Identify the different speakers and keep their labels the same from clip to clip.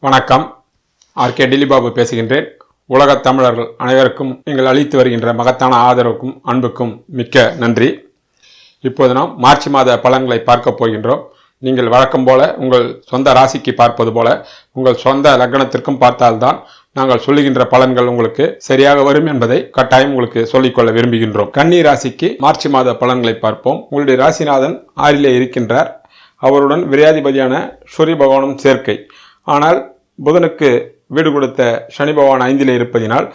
Speaker 1: வணக்கம். ஆர்கே டில்லிபாபு பேசுகின்றேன். உலகத் தமிழர்கள் அனைவருக்கும் நீங்கள் அளித்து வருகின்ற மகத்தான ஆதரவுக்கும் அன்புக்கும் மிக்க நன்றி. இப்போது நாம் மார்ச் மாத பலன்களை பார்க்க போகின்றோம். நீங்கள் வழக்கம் போல உங்கள் சொந்த ராசிக்கு பார்ப்பது போல உங்கள் சொந்த லக்னத்திற்கும் பார்த்தால்தான் நாங்கள் சொல்லுகின்ற பலன்கள் உங்களுக்கு சரியாக வரும் என்பதை கட்டாயம் உங்களுக்கு சொல்லிக்கொள்ள விரும்புகின்றோம். கன்னி ராசிக்கு மார்ச் மாத பலன்களை பார்ப்போம். உங்களுடைய ராசிநாதன் ஆறிலே இருக்கின்றார். அவருடன் விரையாதிபதியான சூரிய பகவானும் சேர்க்கை. ஆனால் புதனுக்கு வீடு கொடுத்த சனி பகவான் ஐந்திலே இருப்பதினால்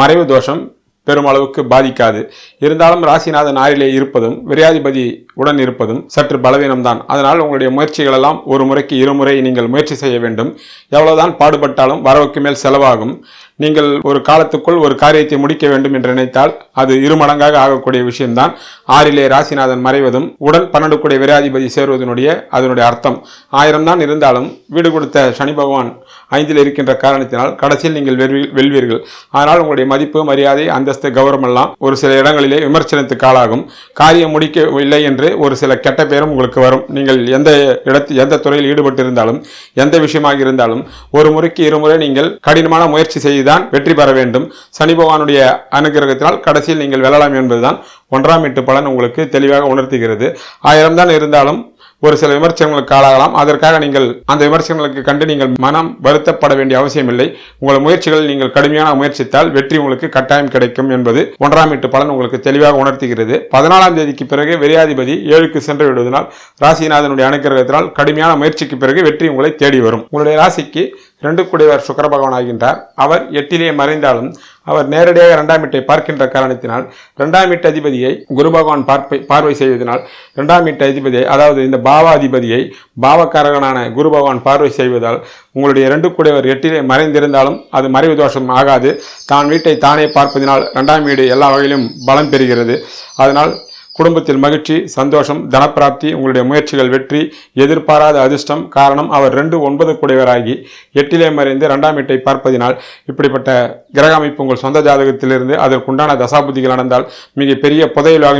Speaker 1: மறைவு தோஷம் பெருமளவுக்கு பாதிக்காது. இருந்தாலும் ராசிநாதன் ஆறிலே இருப்பதும் விரையாதிபதி உடன் இருப்பதும் சற்று பலவீனம்தான். அதனால் உங்களுடைய முயற்சிகள் எல்லாம் ஒரு முறைக்கு இருமுறை நீங்கள் முயற்சி செய்ய வேண்டும். எவ்வளவுதான் பாடுபட்டாலும் வரவுக்கு மேல் செலவாகும். நீங்கள் ஒரு காலத்துக்குள் ஒரு காரியத்தை முடிக்க வேண்டும் என்று நினைத்தால் அது இரு மடங்காக ஆகக்கூடிய விஷயம்தான். ஆறிலே ராசிநாதன் மறைவதும் உடன் பன்னெண்டு கூடிய விராதிபதி சேருவதனுடைய அதனுடைய அர்த்தம். ஆயிரம் தான் இருந்தாலும் வீடு கொடுத்த சனி பகவான் ஐந்தில் இருக்கின்ற காரணத்தினால் கடைசியில் நீங்கள் வெல்வீர்கள். ஆனால் உங்களுடைய மதிப்பு மரியாதை அந்தஸ்து கௌரவம் எல்லாம் ஒரு சில இடங்களிலே விமர்சனத்துக்கு ஆளாகும். காரியம் முடிக்கவில்லை என்று ஒரு சில கெட்ட பேரும் உங்களுக்கு வரும். நீங்கள் எந்த இடத்து எந்த துறையில் ஈடுபட்டிருந்தாலும் எந்த விஷயமாக இருந்தாலும் ஒரு முறைக்கு இருமுறை நீங்கள் கடினமான முயற்சி செய்து தான் வெற்றி பெற வேண்டும். சனி பகவானுடைய அனுகிரகத்தினால் கடைசியில் நீங்கள் வெல்லலாம் என்பதுதான் ஒன்றாம் எட்டு பலன் உங்களுக்கு தெளிவாக உணர்த்துகிறது. ஆயிரம் தான் இருந்தாலும் ஒரு சில விமர்சனங்களுக்கு ஆளாகலாம் அதற்காக நீங்கள் அந்த விமர்சனங்களுக்கு கண்டு நீங்கள் மனம் வருத்தப்பட வேண்டிய அவசியமில்லை. உங்கள் முயற்சிகளில் நீங்கள் கடுமையான முயற்சித்தால் வெற்றி உங்களுக்கு கட்டாயம் கிடைக்கும் என்பது ஒன்றாம் எட்டு பலன் உங்களுக்கு தெளிவாக உணர்த்துகிறது. பதினாலாம் தேதிக்கு பிறகு விரையாதிபதி ஏழுக்கு சென்று விடுவதனால் ராசிநாதனுடைய அனுக்கிரகத்தினால் கடுமையான முயற்சிக்கு பிறகு வெற்றி உங்களை தேடி வரும். உங்களுடைய ராசிக்கு ரெண்டு குடைவர் சுக்கர பகவான் ஆகின்றார் அவர் எட்டிலே மறைந்தாலும் அவர் நேரடியாக இரண்டாம் வீட்டை பார்க்கின்ற காரணத்தினால் இரண்டாம் வீட்டு அதிபதியை குரு பகவான் பார்ப்பை பார்வை செய்வதனால் இரண்டாம் வீட்டு அதிபதியை அதாவது இந்த பாவாதிபதியை பாவக்காரகனான குரு பகவான் பார்வை செய்வதால் உங்களுடைய ரெண்டு குடைவர் எட்டிலே மறைந்திருந்தாலும் அது மறைவு தோஷம் ஆகாது. தான் வீட்டை தானே பார்ப்பதினால் இரண்டாம் வீடு எல்லா வகையிலும் பலம் பெறுகிறது. அதனால் குடும்பத்தில் மகிழ்ச்சி சந்தோஷம் தனப்பிராப்தி உங்களுடைய முயற்சிகள் வெற்றி எதிர்பாராத அதிர்ஷ்டம். காரணம் அவர் ரெண்டு ஒன்பது குடைவராகி எட்டிலே மறைந்து இரண்டாம் வீட்டை பார்ப்பதினால் இப்படிப்பட்ட கிரக அமைப்பு உங்கள் சொந்த ஜாதகத்திலிருந்து அதற்குண்டான தசாபுத்திகள் நடந்தால் மிக பெரிய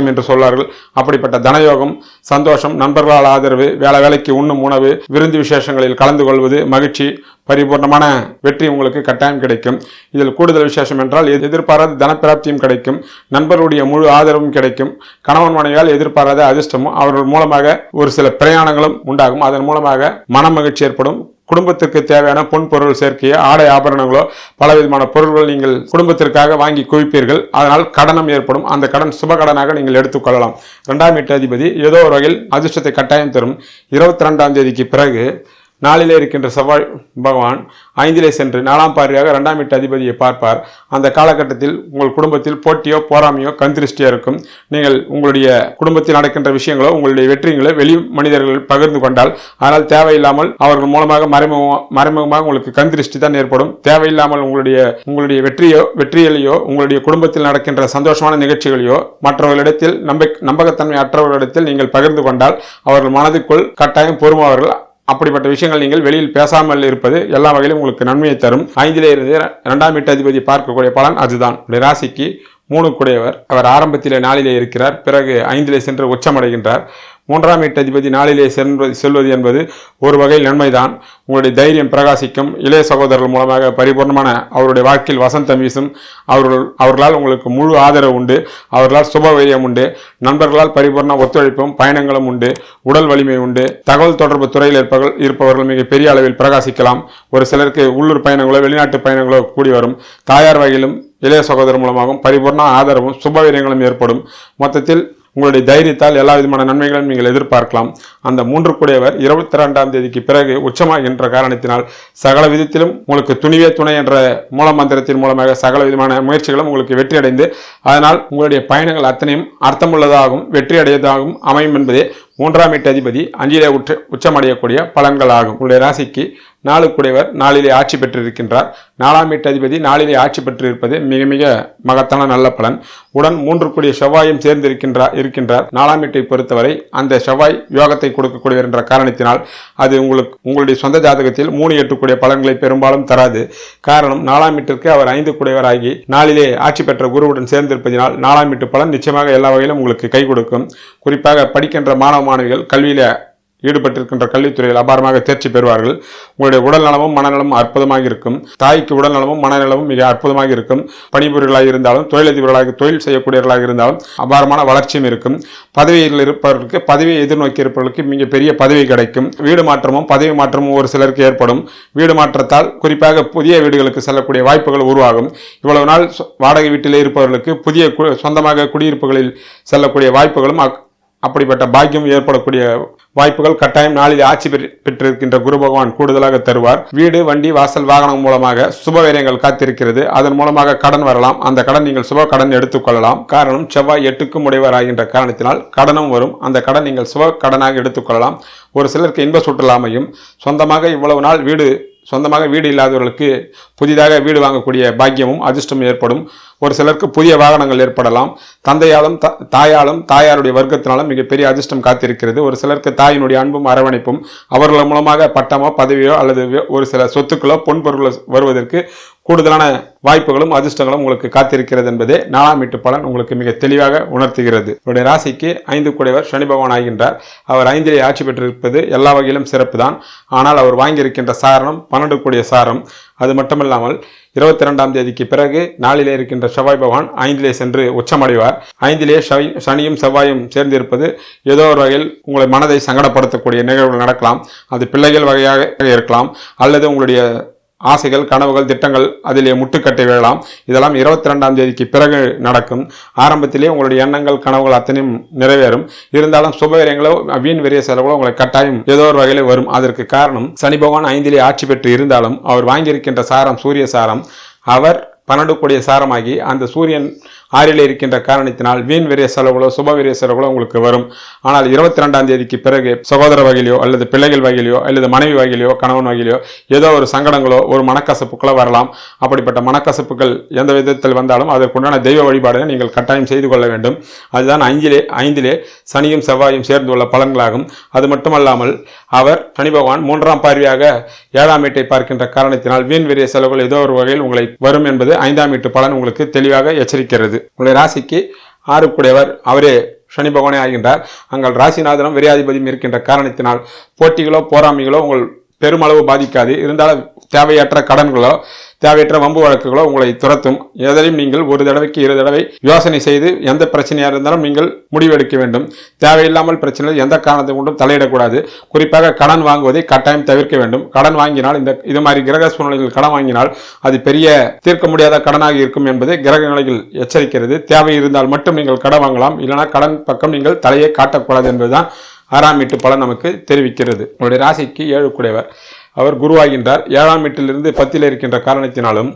Speaker 1: என்று சொல்வார்கள் அப்படிப்பட்ட தனயோகம் சந்தோஷம் நண்பர்களால் ஆதரவு வேலை வேலைக்கு உண்ணும் உணவு விருந்து விசேஷங்களில் கலந்து கொள்வது மகிழ்ச்சி பரிபூர்ணமான வெற்றி உங்களுக்கு கட்டாயம் கிடைக்கும். இதில் கூடுதல் விசேஷம் என்றால் எதிர்பாராத தனப்பிராப்தியும் கிடைக்கும் நண்பர்களுடைய முழு ஆதரவும் கிடைக்கும். கணவன் மனைவியால் எதிர்பாராத அதிர்ஷ்டமும் அவர்கள் மூலமாக ஒரு சில பிரயாணங்களும் உண்டாகும். அதன் மூலமாக மன மகிழ்ச்சி ஏற்படும். குடும்பத்திற்கு தேவையான பொன் பொருள் சேர்க்கைய ஆடை ஆபரணங்களோ பலவிதமான பொருள்கள் நீங்கள் குடும்பத்திற்காக வாங்கி குவிப்பீர்கள். அதனால் கடனம் ஏற்படும். அந்த கடன் சுப கடனாக நீங்கள் எடுத்துக்கொள்ளலாம் இரண்டாம் வீட்டு அதிபதி ஏதோ ஒரு வகையில் அதிர்ஷ்டத்தை கட்டாயம் தரும். இருபத்தி ரெண்டாம் தேதிக்கு பிறகு நாளிலே இருக்கின்ற செவ்வாய் பகவான் ஐந்திலே சென்று நாலாம் பார்வையாக இரண்டாம் வீட்டு அதிபதியை பார்ப்பார். அந்த காலகட்டத்தில் உங்கள் குடும்பத்தில் போட்டியோ போராமையோ கந்திருஷ்டியோ இருக்கும். நீங்கள் உங்களுடைய குடும்பத்தில் நடக்கின்ற விஷயங்களோ உங்களுடைய வெற்றிகளோ வெளி மனிதர்கள் பகிர்ந்து கொண்டால் ஆனால் தேவையில்லாமல் அவர்கள் மூலமாக மறைமுகமாக மறைமுகமாக உங்களுக்கு கந்திருஷ்டி தான் ஏற்படும். தேவையில்லாமல் உங்களுடைய உங்களுடைய வெற்றியோ வெற்றிகளையோ உங்களுடைய குடும்பத்தில் நடக்கின்ற சந்தோஷமான நிகழ்ச்சிகளையோ மற்றவர்களிடத்தில் நம்ப நம்பகத்தன்மை அற்றவர்களிடத்தில் நீங்கள் பகிர்ந்து கொண்டால் அவர்கள் மனதுக்குள் கட்டாயம் பொறுமாவர்கள். அப்படிப்பட்ட விஷயங்கள் நீங்கள் வெளியில் பேசாமல் இருப்பது எல்லா வகையிலும் உங்களுக்கு நன்மையை தரும். ஐந்திலே இருந்து இரண்டாம் வீட்டு அதிபதி பார்க்கக்கூடிய பலன் அதுதான். ராசிக்கு மூணு குடையவர் அவர் ஆரம்பத்திலே நாளிலே இருக்கிறார். பிறகு ஐந்திலே சென்று உச்சமடைகின்றார். மூன்றாம் வீட்டு அதிபதி நாளிலே செல்வது செல்வது என்பது ஒரு வகையில் நன்மைதான். உங்களுடைய தைரியம் பிரகாசிக்கும். இளைய சகோதரர்கள் மூலமாக பரிபூர்ணமான அவருடைய வாழ்க்கையில் வசந்தம் வீசும். அவர்கள் அவர்களால் உங்களுக்கு முழு ஆதரவு உண்டு. அவர்களால் சுபவீரியம் உண்டு. நண்பர்களால் பரிபூர்ண ஒத்துழைப்பும் பயணங்களும் உண்டு. உடல் வலிமை உண்டு. தகவல் தொடர்பு துறையில் இருப்பவர்கள் இருப்பவர்கள் மிக பெரிய அளவில் பிரகாசிக்கலாம். ஒரு சிலருக்கு உள்ளூர் பயணங்களோ வெளிநாட்டு பயணங்களோ கூடி வரும். தாயார் வகையிலும் இளைய சகோதரர் மூலமாகவும் பரிபூர்ண ஆதரவும் சுபவீரியங்களும் ஏற்படும். மொத்தத்தில் உங்களுடைய தைரியத்தால் எல்லா விதமான நன்மைகளையும் நீங்கள் எதிர்பார்க்கலாம். அந்த மூன்று கூடியவர் இருபத்தி ரெண்டாம் தேதிக்கு பிறகு உச்சமாகின்ற காரணத்தினால் சகல விதத்திலும் உங்களுக்கு துணிவே துணை என்ற மூல மந்திரத்தின் மூலமாக சகல விதமான முயற்சிகளும் உங்களுக்கு வெற்றியடைந்து அதனால் உங்களுடைய பயணங்கள் அத்தனையும் அர்த்தமுள்ளதாகவும் வெற்றி அடையதாகவும் அமையும் என்பதே மூன்றாம் வீட்டு அதிபதி அஞ்சிலே உற்ற உச்சமடையக்கூடிய பலன்கள் ஆகும் உங்களுடைய ராசிக்கு நாலு குடைவர் நாளிலே ஆட்சி பெற்றிருக்கின்றார். நாலாம் வீட்டு அதிபதி நாளிலே ஆட்சி பெற்றிருப்பது மிக மிக மகத்தான நல்ல பலன். உடன் மூன்று கூடிய செவ்வாயும் சேர்ந்திருக்கின்றார் இருக்கின்றார். நாலாம் வீட்டை பொறுத்தவரை அந்த செவ்வாய் யோகத்தை கொடுக்கக்கூடியவர் என்ற காரணத்தினால் அது உங்களுக்கு உங்களுடைய சொந்த ஜாதகத்தில் மூணு எட்டுக்கூடிய பலன்களை பெரும்பாலும் தராது. காரணம் நாலாம் வீட்டிற்கு அவர் ஐந்து குடையவராகி நாளிலே ஆட்சி பெற்ற குருவுடன் சேர்ந்திருப்பதினால் நாலாம் வீட்டு பலன் நிச்சயமாக எல்லா வகையிலும் உங்களுக்கு கை கொடுக்கும். குறிப்பாக படிக்கின்ற மாணவ மாணவிகள் கல்வியில் ஈடுபட்டிருக்கின்ற கல்வித்துறையில் அபாரமாக தேர்ச்சி பெறுவார்கள். உங்களுடைய உடல் நலமும் மனநலமும் அற்புதமாக இருக்கும். தாய்க்கு உடல் நலமும் மனநலமும் மிக அற்புதமாக இருக்கும். பணிபுரியர்களாக இருந்தாலும் தொழிலதிபர்களாக தொழில் செய்யக்கூடியவர்களாக இருந்தாலும் அபாரமான வளர்ச்சியும் இருக்கும். பதவியில் இருப்பவர்களுக்கு பதவியை எதிர்நோக்கி இருப்பவர்களுக்கு மிக பெரிய பதவி கிடைக்கும். வீடு மாற்றமும் பதவி மாற்றமும் ஒரு சிலருக்கு ஏற்படும். வீடு மாற்றத்தால் குறிப்பாக புதிய வீடுகளுக்கு செல்லக்கூடிய வாய்ப்புகள் உருவாகும். இவ்வளவு நாள் வாடகை வீட்டிலே இருப்பவர்களுக்கு புதிய கு- சொந்தமாக குடியிருப்புகளில் செல்லக்கூடிய வாய்ப்புகளும் அப்படிப்பட்ட பாக்கியம் ஏற்படக்கூடிய வாய்ப்புகள் கட்டாயம் நாளில் ஆட்சி பெற்று- பெற்றிருக்கின்ற குரு பகவான் கூடுதலாக தருவார். வீடு வண்டி வாசல் வாகனம் மூலமாக சுபவேரியங்கள் காத்திருக்கிறது. அதன் மூலமாக கடன் வரலாம். அந்த கடன் நீங்கள் சுப கடன் எடுத்துக்கொள்ளலாம் காரணம் செவ்வாய் எட்டுக்கும் உடையவராகின்ற காரணத்தினால் கடனும் வரும். அந்த கடன் நீங்கள் சுப கடனாக எடுத்துக்கொள்ளலாம் ஒரு சிலருக்கு இன்ப சுற்றுலாமையும் சொந்தமாக இவ்வளவு நாள் வீடு சொந்தமாக வீடு இல்லாதவர்களுக்கு புதிதாக வீடு வாங்கக்கூடிய பாக்கியமும் அதிர்ஷ்டமும் ஏற்படும். ஒரு சிலருக்கு புதிய வாகனங்கள் ஏற்படலாம். தந்தையாலும் த- தாயாலும் தாயாருடைய வர்க்கத்தினாலும் மிகப்பெரிய அதிர்ஷ்டம் காத்திருக்கிறது. ஒரு சிலருக்கு தாயினுடைய அன்பும் அரவணைப்பும் அவர்கள் மூலமாக பட்டமோ பதவியோ அல்லது ஒரு சில சொத்துக்களோ பொன்பொருளோ வருவதற்கு கூடுதலான வாய்ப்புகளும் அதிர்ஷ்டங்களும் உங்களுக்கு காத்திருக்கிறது என்பதே நாலாம் வீட்டு பலன் உங்களுக்கு மிக தெளிவாக உணர்த்துகிறது. உங்களுடைய ராசிக்கு ஐந்து கூடையவர் சனி பகவான் ஆகின்றார். அவர் ஐந்திலே ஆட்சி பெற்றிருப்பது எல்லா வகையிலும் சிறப்பு தான் ஆனால் அவர் வாங்கியிருக்கின்ற சாரணம் பன்னெண்டு கூடிய சாரம். அது மட்டுமல்லாமல் இருபத்தி ரெண்டாம் தேதிக்கு பிறகு நாளிலே இருக்கின்ற செவ்வாய் பகவான் ஐந்திலே சென்று உச்சமடைவார். ஐந்திலே சனியும் செவ்வாயும் சேர்ந்திருப்பது ஏதோ ஒரு வகையில் உங்களை மனதை சங்கடப்படுத்தக்கூடிய நிகழ்வுகள் நடக்கலாம். அது பிள்ளைகள் வகையாக இருக்கலாம். அல்லது உங்களுடைய ஆசைகள் கனவுகள் திட்டங்கள் அதிலே முட்டுக்கட்டை விழலாம். இதெல்லாம் இருபத்தி ரெண்டாம் தேதிக்கு பிறகு நடக்கும். ஆரம்பத்திலே உங்களுடைய எண்ணங்கள் கனவுகள் அத்தனையும் நிறைவேறும். இருந்தாலும் சுபவிரயங்களோ வீண் விரிய செலவுகளோ உங்களை கட்டாயம் ஏதோ ஒரு வகையில் வரும். அதற்கு காரணம் சனி பகவான் ஐந்திலே ஆட்சி பெற்று இருந்தாலும் அவர் வாங்கியிருக்கின்ற சாரம் சூரிய சாரம். அவர் பன்னெண்டு கோடிய சாரமாகி அந்த சூரியன் ஆறில் இருக்கின்ற காரணத்தினால் வீண் விரைய செலவுகளோ சுப விரைய செலவுகளோ உங்களுக்கு வரும். ஆனால் இருபத்தி ரெண்டாம் தேதிக்கு பிறகு சகோதர வகையிலையோ அல்லது பிள்ளைகள் வகையிலையோ அல்லது மனைவி வகையிலையோ கணவன் வகையிலையோ ஏதோ ஒரு சங்கடங்களோ ஒரு மனக்கசப்புகளோ வரலாம். அப்படிப்பட்ட மனக்கசப்புகள் எந்த விதத்தில் வந்தாலும் அதற்குண்டான தெய்வ வழிபாடுகளை நீங்கள் கட்டாயம் செய்து கொள்ள வேண்டும். அதுதான் ஐந்திலே ஐந்திலே சனியும் செவ்வாயும் சேர்ந்துள்ள பலன்களாகும். அது மட்டுமல்லாமல் அவர் சனி பகவான் மூன்றாம் பார்வையாக ஏழாம் வீட்டை பார்க்கின்ற காரணத்தினால் வீண் விரைய செலவுகள் ஏதோ ஒரு வகையில் உங்களை வரும் என்பது ஐந்தாம் வீட்டு பலன் உங்களுக்கு தெளிவாக எச்சரிக்கிறது. உங்களுடைய ராசிக்கு ஆறுக்குடையவர். அவரே சனி பகவானே ஆகின்றார். அங்கள் ராசிநாதனும் விரையாதிபதியும் இருக்கின்ற காரணத்தினால் போட்டிகளோ போராமைகளோ உங்கள் பெருமளவு பாதிக்காது. இருந்தாலும் தேவையற்ற கடன்களோ தேவையற்ற வம்பு வழக்குகளோ உங்களை துரத்தும். எதையும் நீங்கள் ஒரு தடவைக்கு இரு தடவை யோசனை செய்து எந்த பிரச்சனையாக இருந்தாலும் நீங்கள் முடிவெடுக்க வேண்டும். தேவையில்லாமல் பிரச்சனையில் எந்த காரணத்தை கொண்டும் தலையிடக்கூடாது. குறிப்பாக கடன் வாங்குவதை கட்டாயம் தவிர்க்க வேண்டும். கடன் வாங்கினால் இந்த இது மாதிரி கிரக சூழ்நிலைகள் கடன் வாங்கினால் அது பெரிய தீர்க்க முடியாத கடனாக இருக்கும் என்பதை கிரக நிலைகள் எச்சரிக்கிறது. தேவை இருந்தால் மட்டும் நீங்கள் கடன் வாங்கலாம். இல்லைனா கடன் பக்கம் நீங்கள் தலையை காட்டக்கூடாது என்பதுதான் ஆறாம் வீட்டு பலன் நமக்கு தெரிவிக்கிறது. உங்களுடைய ராசிக்கு ஏழு குடைவர் அவர் குருவாகின்றார். ஏழாம் வீட்டிலிருந்து பத்தில் இருக்கின்ற காரணத்தினாலும்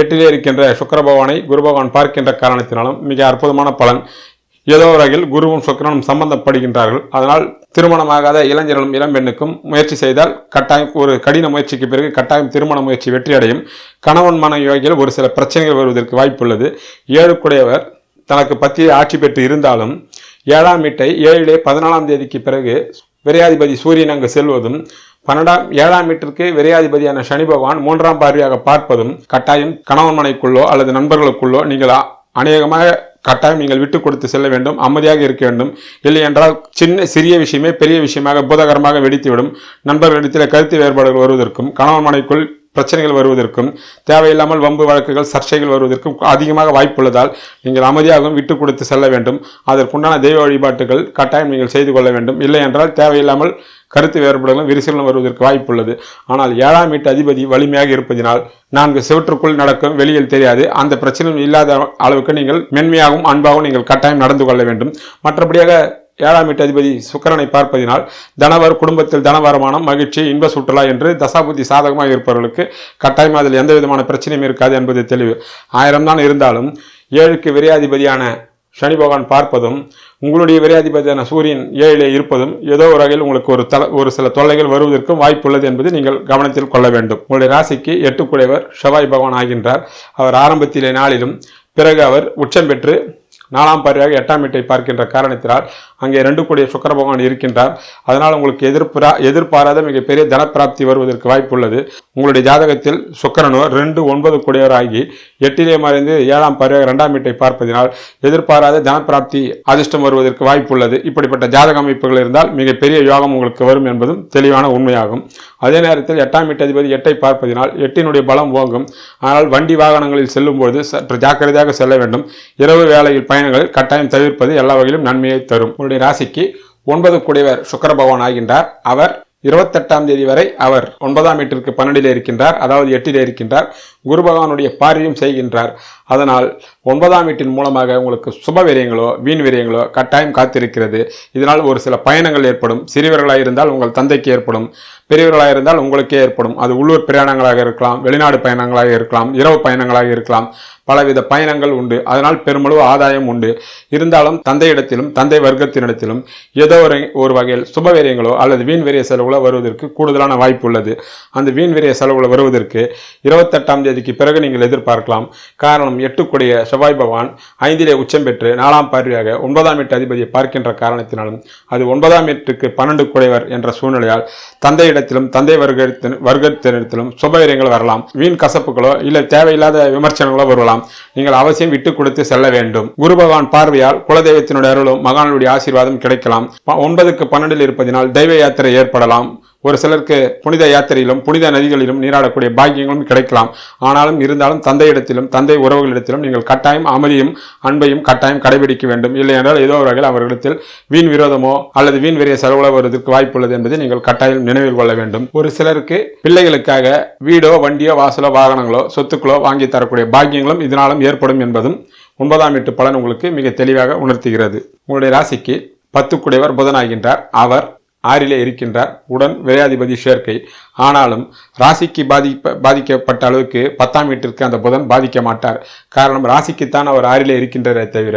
Speaker 1: எட்டிலே இருக்கின்ற சுக்கர பகவானை குரு பகவான் பார்க்கின்ற காரணத்தினாலும் மிக அற்புதமான பலன். ஏதோ வகையில் குருவும் சுக்கரனும் சம்பந்தப்படுகின்றார்கள். அதனால் திருமணமாகாத இளைஞர்களும் இளம்பெண்ணுக்கும் முயற்சி செய்தால் கட்டாயம் ஒரு கடின முயற்சிக்கு பிறகு கட்டாயம் திருமண முயற்சி வெற்றியடையும். கணவன் மனைவி வகையில் ஒரு சில பிரச்சனைகள் வருவதற்கு வாய்ப்புள்ளது. ஏழுக்குடையவர் தனக்கு பத்தியை ஆட்சி பெற்று இருந்தாலும் ஏழாம் வீட்டை ஏழிலே பதினாலாம் தேதிக்கு பிறகு விரையாதிபதி சூரியன் அங்கு செல்வதும் பன்னெண்டாம் ஏழாம் வீட்டிற்கு விரையாதிபதியான சனி பகவான் மூன்றாம் பார்வையாக பார்ப்பதும் கட்டாயம் கணவன் மனைக்குள்ளோ அல்லது நண்பர்களுக்குள்ளோ நீங்கள் அநேகமாக கட்டாயம் நீங்கள் விட்டு கொடுத்து செல்ல வேண்டும் அமைதியாக இருக்க வேண்டும். இல்லை என்றால் சின்ன சிறிய விஷயமே பெரிய விஷயமாக பூதகரமாக வெடித்துவிடும். நண்பர்களிடத்தில் கருத்து வேறுபாடுகள் வருவதற்கும் கணவன் மனைக்குள் பிரச்சனைகள் வருவதற்கும் தேவையில்லாமல் வம்பு வழக்குகள் சர்ச்சைகள் வருவதற்கும் அதிகமாக வாய்ப்புள்ளதால் நீங்கள் அமைதியாகவும் விட்டு கொடுத்து செல்ல வேண்டும். அதற்குண்டான தெய்வ வழிபாட்டுகள் கட்டாயம் நீங்கள் செய்து கொள்ள வேண்டும். இல்லை என்றால் தேவையில்லாமல் கருத்து வேறுபாடுகளும் விரிசலும் வருவதற்கு வாய்ப்புள்ளது. ஆனால் ஏழாம் வீட்டு அதிபதி வலிமையாக இருப்பதினால் நான்கு செவற்றுக்குள் நடக்கும் வெளியில் தெரியாது. அந்த பிரச்சனையும் இல்லாத அளவுக்கு நீங்கள் மென்மையாகவும் அன்பாகவும் நீங்கள் கட்டாயம் நடந்து கொள்ள வேண்டும். மற்றபடியாக ஏழாம் வீட்டு அதிபதி சுக்கரனை பார்ப்பதினால் தனவர் குடும்பத்தில் தனவரமானம் மகிழ்ச்சி இன்ப சுற்றுலா என்று தசாபுத்தி சாதகமாக இருப்பவர்களுக்கு கட்டாயம் அதில் எந்த விதமான பிரச்சனையும் இருக்காது என்பது தெளிவு. ஆயிரம் தான் இருந்தாலும் ஏழுக்கு விரையாதிபதியான சனி பகவான் பார்ப்பதும் உங்களுடைய விரையாதிபதியான சூரியன் ஏழிலே இருப்பதும் ஏதோ ஒரு வகையில் உங்களுக்கு ஒரு தல ஒரு சில தொல்லைகள் வருவதற்கும் வாய்ப்புள்ளது என்பது நீங்கள் கவனத்தில் கொள்ள வேண்டும். உங்களுடைய ராசிக்கு எட்டுக்குடையவர் செவ்வாய் பகவான் ஆகின்றார். அவர் ஆரம்பத்திலே நாளிலும் பிறகு அவர் உச்சம் பெற்று நாலாம் பார்வையாக எட்டாம் வீட்டை பார்க்கின்ற காரணத்தினால் அங்கே ரெண்டு கூடிய சுக்கர பகவான் இருக்கின்றார். அதனால் உங்களுக்கு எதிர்ப்புரா எதிர்பாராத மிகப்பெரிய தனப்பிராப்தி வருவதற்கு வாய்ப்புள்ளது. உங்களுடைய ஜாதகத்தில் சுக்கரனோ ரெண்டு ஒன்பது கூடியவராகி எட்டிலே மறைந்து ஏழாம் பார்வையாக ரெண்டாம் வீட்டை பார்ப்பதினால் எதிர்பாராத தனப்பிராப்தி அதிர்ஷ்டம் வருவதற்கு வாய்ப்புள்ளது. இப்படிப்பட்ட ஜாதக அமைப்புகள் இருந்தால் மிகப்பெரிய யோகம் உங்களுக்கு வரும் என்பதும் தெளிவான உண்மையாகும். அதே நேரத்தில் எட்டாம் வீட்டு அதிபதி எட்டை பார்ப்பதினால் எட்டினுடைய பலம் ஓங்கும். ஆனால் வண்டி வாகனங்களில் செல்லும்போது சற்று ஜாக்கிரதையாக செல்ல வேண்டும். இரவு வேளையில் பயணங்கள் கட்டாயம் தவிர்ப்பது எல்லா வகையிலும் நன்மையை தரும். உங்களுடைய ராசிக்கு ஒன்பது குடைவர் சுக்கர பகவான் ஆகின்றார். அவர் இருபத்தெட்டாம் தேதி வரை அவர் ஒன்பதாம் வீட்டிற்கு பன்னெண்டிலே இருக்கின்றார். அதாவது எட்டிலே இருக்கின்றார். குரு பகவானுடைய பார்வையும் செய்கின்றார். அதனால் ஒன்பதாம் வீட்டின் மூலமாக உங்களுக்கு சுப விரயங்களோ வீண் விரயங்களோ கட்டாயம் காத்திருக்கிறது. இதனால் ஒரு சில பயணங்கள் ஏற்படும். சிறியவர்களாக இருந்தால் உங்கள் தந்தைக்கு ஏற்படும். பெரியவர்களாக இருந்தால் உங்களுக்கே ஏற்படும். அது உள்ளூர் பிரயாணங்களாக இருக்கலாம் வெளிநாடு பயணங்களாக இருக்கலாம் இரவு பயணங்களாக இருக்கலாம். பலவித பயணங்கள் உண்டு. அதனால் பெருமளவு ஆதாயம் உண்டு. இருந்தாலும் தந்தையிடத்திலும் தந்தை வர்க்கத்தினிடத்திலும் ஏதோ ஒரு ஒரு வகையில் சுபவீரியங்களோ அல்லது வீண் விரிய செலவுகளோ வருவதற்கு கூடுதலான வாய்ப்பு உள்ளது. அந்த வீண் விரிய செலவுகள் வருவதற்கு இருபத்தெட்டாம் தேதிக்கு பிறகு நீங்கள் எதிர்பார்க்கலாம். காரணம் எட்டுக்குடைய செவ்வாய் பகவான் ஐந்திலே உச்சம் பெற்று நாலாம் பார்வையாக ஒன்பதாம் எட்டு அதிபதியை பார்க்கின்ற காரணத்தினாலும் அது ஒன்பதாம் எட்டுக்கு பன்னெண்டு குடைவர் என்ற சூழ்நிலையால் இடத்திலும் தந்தை வர்க்கத்தின் வர்க்கத்தினிடத்திலும் சுபவீரியங்கள் வரலாம். வீண் கசப்புகளோ இல்லை தேவையில்லாத விமர்சனங்களோ வரலாம் நீங்கள் அவசியம் விட்டு கொடுத்து செல்ல வேண்டும். குரு பகவான் பார்வையால் குலதெய்வத்தினுடைய அருளும் மகானுடைய ஆசீர்வாதம் கிடைக்கலாம். ஒன்பதுக்கு பன்னெண்டில் இருப்பதினால் தெய்வ யாத்திரை ஏற்படலாம். ஒரு சிலருக்கு புனித யாத்திரையிலும் புனித நதிகளிலும் நீராடக்கூடிய பாக்கியங்களும் கிடைக்கலாம். ஆனாலும் இருந்தாலும் தந்தையிடத்திலும் தந்தை உறவுகளிடத்திலும் நீங்கள் கட்டாயம் அமைதியும் அன்பையும் கட்டாயம் கடைபிடிக்க வேண்டும். இல்லை என்றால் ஏதோ ஒரு வகையில் அவர்களிடத்தில் வீண் விரோதமோ அல்லது வீண் விரைய செலவுல வருவதற்கு வாய்ப்புள்ளது என்பதை நீங்கள் கட்டாயம் நினைவில் கொள்ள வேண்டும். ஒரு சிலருக்கு பிள்ளைகளுக்காக வீடோ வண்டியோ வாசலோ வாகனங்களோ சொத்துக்களோ வாங்கி தரக்கூடிய பாக்கியங்களும் இதனாலும் ஏற்படும் என்பதும் ஒன்பதாம் வீட்டு பலன் உங்களுக்கு மிக தெளிவாக உணர்த்துகிறது. உங்களுடைய ராசிக்கு பத்துக்குடையவர் புதனாகின்றார். அவர் ஆறிலே இருக்கின்றார். உடன் விரையாதிபதி சேர்க்கை. ஆனாலும் ராசிக்கு பாதிப்ப பாதிக்கப்பட்ட அளவுக்கு பத்தாம் வீட்டிற்கு அந்த புதன் பாதிக்க மாட்டார். காரணம் ராசிக்குத்தான் அவர் ஆறிலே இருக்கின்றதே தவிர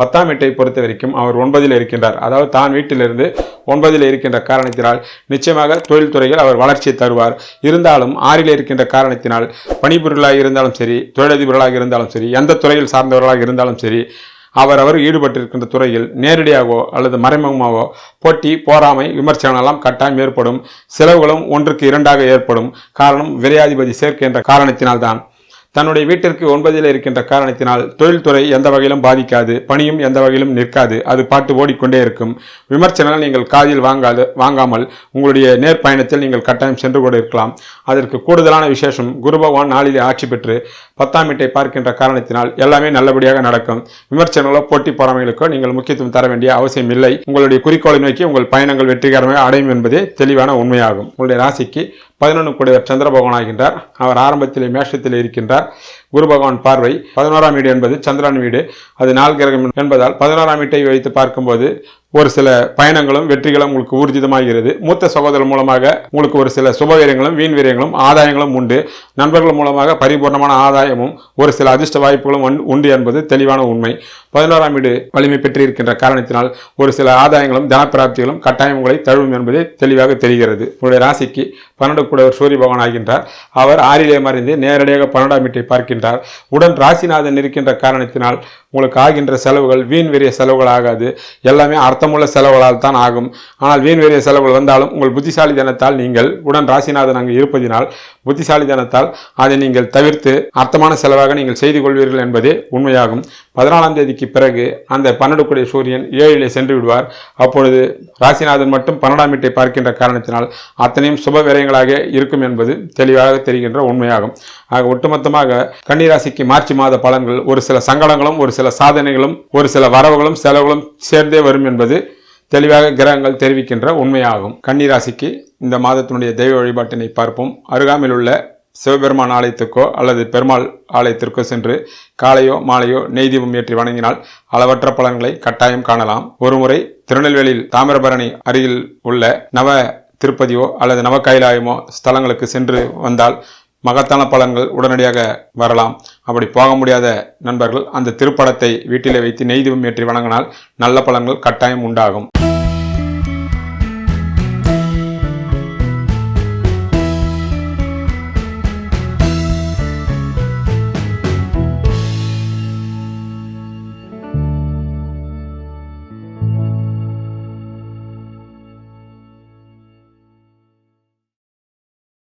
Speaker 1: பத்தாம் வீட்டை பொறுத்த வரைக்கும் அவர் ஒன்பதில் இருக்கின்றார். அதாவது தான் வீட்டிலிருந்து ஒன்பதில் இருக்கின்ற காரணத்தினால் நிச்சயமாக தொழில்துறையில் அவர் வளர்ச்சியை தருவார். இருந்தாலும் ஆறிலே இருக்கின்ற காரணத்தினால் பணிபுரிகளாக இருந்தாலும் சரி தொழிலதிபர்களாக இருந்தாலும் சரி எந்த துறையில் சார்ந்தவர்களாக இருந்தாலும் சரி அவர் அவர் ஈடுபட்டிருக்கின்ற துறையில் நேரடியாகவோ அல்லது மறைமுகமாகவோ போட்டி போராமை விமர்சனம் கட்டாயம் ஏற்படும். செலவுகளும் ஒன்றுக்கு இரண்டாக ஏற்படும். காரணம் விரையாதிபதி சேர்க்கை என்ற காரணத்தினால்தான். தன்னுடைய வீட்டிற்கு ஒன்பதில் இருக்கின்ற காரணத்தினால் தொழில்துறை எந்த வகையிலும் பாதிக்காது பணியும் எந்த வகையிலும் நிற்காது. அது பாட்டு ஓடிக்கொண்டே இருக்கும். விமர்சனங்கள் நீங்கள் காதில் வாங்காது வாங்காமல் உங்களுடைய நேர்பயணத்தில் நீங்கள் கட்டாயம் சென்று கூட இருக்கலாம். அதற்கு கூடுதலான விசேஷம் குரு பகவான் நாளிலே ஆட்சி பெற்று பத்தாம் வீட்டை பார்க்கின்ற காரணத்தினால் எல்லாமே நல்லபடியாக நடக்கும். விமர்சனங்களோ போட்டி பொறாமைகளுக்கோ நீங்கள் முக்கியத்துவம் தர வேண்டிய அவசியம் இல்லை. உங்களுடைய குறிக்கோளை நோக்கி உங்கள் பயணங்கள் வெற்றிகரமாக அடையும் என்பதே தெளிவான உண்மையாகும். உங்களுடைய ராசிக்கு பதினொன்று கூடியவர் சந்திர பகவான் ஆகின்றார். அவர் ஆரம்பத்திலே மேஷத்தில் இருக்கின்றார். குரு பகவான் பார்வை பதினோராம் வீடு என்பது சந்திரன் வீடு. அது நாள் கிரகம் என்பதால் பதினோராம் வீட்டை வைத்து பார்க்கும்போது ஒரு சில பயணங்களும் வெற்றிகளும் உங்களுக்கு ஊர்ஜிதமாகிறது. மூத்த சகோதரர் மூலமாக உங்களுக்கு ஒரு சில சுபவீரியங்களும் வீண் வீரியங்களும் ஆதாயங்களும் உண்டு. நண்பர்கள் மூலமாக பரிபூர்ணமான ஆதாயமும் ஒரு சில அதிர்ஷ்ட வாய்ப்புகளும் உண்டு- உண்டு என்பது தெளிவான உண்மை. பதினோராம் வீடு வலிமை பெற்றிருக்கின்ற காரணத்தினால் ஒரு சில ஆதாயங்களும் தனப்பிராப்திகளும் கட்டாயம் உங்களை தழுவும் என்பதே தெளிவாக தெரிகிறது. உங்களுடைய ராசிக்கு பன்னெண்டு கூடவர் சூரிய பகவான் ஆகின்றார். அவர் ஆறிலே மறைந்து நேரடியாக பன்னெண்டாம் வீட்டை பார்க்கின்றார். உடன் ராசிநாதன் இருக்கின்ற காரணத்தினால் உங்களுக்கு ஆகின்ற செலவுகள் வீண் வெறிய செலவுகள் ஆகாது. எல்லாமே அர்த்த அர்த்தமுள்ள செலவுகளால் தான் ஆகும். ஆனால் வீண் செலவுகள் வந்தாலும் உங்கள் புத்திசாலி தினத்தால் நீங்கள் உடன் ராசிநாதன் அங்கு இருப்பதினால் புத்திசாலி தினத்தால் அதை நீங்கள் தவிர்த்து அர்த்தமான செலவாக நீங்கள் செய்து கொள்வீர்கள் என்பதே உண்மையாகும். பதினாலாம் தேதிக்கு பிறகு அந்த பன்னெண்டு கூடிய சூரியன் ஏழிலே சென்று விடுவார். அப்பொழுது ராசிநாதன் மட்டும் பன்னெண்டாம் வீட்டை பார்க்கின்ற காரணத்தினால் அத்தனையும் சுப விரயங்களாக இருக்கும் என்பது தெளிவாக தெரிகின்ற உண்மையாகும். ஆக ஒட்டுமொத்தமாக கன்னிராசிக்கு மார்ச் மாத பலன்கள் ஒரு சில சங்கடங்களும் ஒரு சில சாதனைகளும் ஒரு சில வரவுகளும் செலவுகளும் சேர்ந்தே வரும் என்பது தெளிவாக கிரகங்கள் தெரிவிக்கின்ற உண்மையாகும். கன்னிராசிக்கு இந்த மாதத்தினுடைய தெய்வ வழிபாட்டினை பார்ப்போம். அருகாமையில் உள்ள சிவபெருமான் ஆலயத்துக்கோ அல்லது பெருமாள் ஆலயத்திற்கோ சென்று காலையோ மாலையோ நெய் தீபம் ஏற்றி வணங்கினால் அளவற்ற பலன்களை கட்டாயம் காணலாம். ஒருமுறை திருநெல்வேலியில் தாமிரபரணி அருகில் உள்ள நவ திருப்பதியோ அல்லது நவ கைலாயமோ ஸ்தலங்களுக்கு சென்று வந்தால் மகத்தான பலன்கள் உடனடியாக வரலாம். அப்படி போக முடியாத நண்பர்கள் அந்த திருப்படத்தை வீட்டிலே வைத்து நெய்தீபம் ஏற்றி வணங்கினால் நல்ல பலன்கள் கட்டாயம் உண்டாகும்.